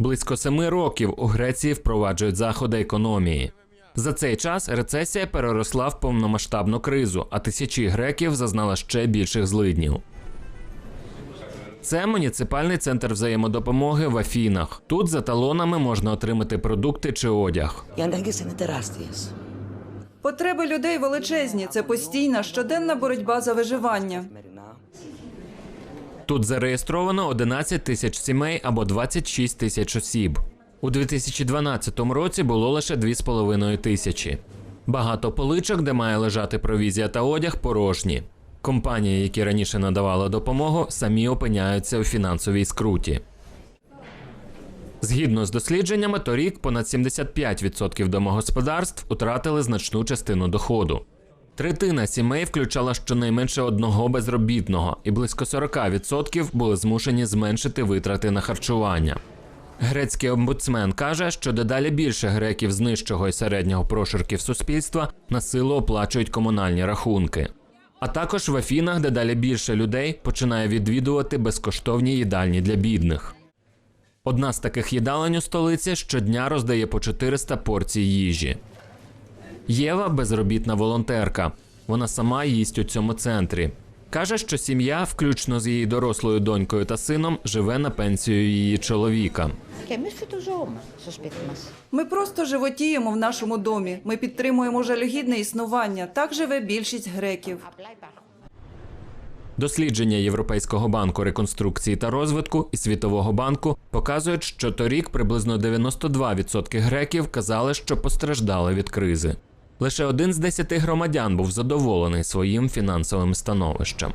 Близько семи років у Греції впроваджують заходи економії. За цей час рецесія переросла в повномасштабну кризу, а тисячі греків зазнала ще більших злиднів. Це муніципальний центр взаємодопомоги в Афінах. Тут за талонами можна отримати продукти чи одяг. Потреби людей величезні. Це постійна щоденна боротьба за виживання. Тут зареєстровано 11 тисяч сімей або 26 тисяч осіб. У 2012 році було лише 2,5 тисячі. Багато поличок, де має лежати провізія та одяг, порожні. Компанії, які раніше надавали допомогу, самі опиняються у фінансовій скруті. Згідно з дослідженнями, торік понад 75% домогосподарств втратили значну частину доходу. Третина сімей включала щонайменше одного безробітного, і близько 40% були змушені зменшити витрати на харчування. Грецький омбудсмен каже, що дедалі більше греків з нижчого і середнього прошарків суспільства на силу оплачують комунальні рахунки. А також в Афінах дедалі більше людей починає відвідувати безкоштовні їдальні для бідних. Одна з таких їдалень у столиці щодня роздає по 400 порцій їжі. Єва безробітна волонтерка. Вона сама їсть у цьому центрі. Каже, що сім'я, включно з її дорослою донькою та сином, живе на пенсію її чоловіка. Ми просто животіємо в нашому домі. Ми підтримуємо жалюгідне існування. Так живе більшість греків. Дослідження Європейського банку реконструкції та розвитку і Світового банку показують, що торік приблизно 92% греків казали, що постраждали від кризи. Лише один з десяти громадян був задоволений своїм фінансовим становищем.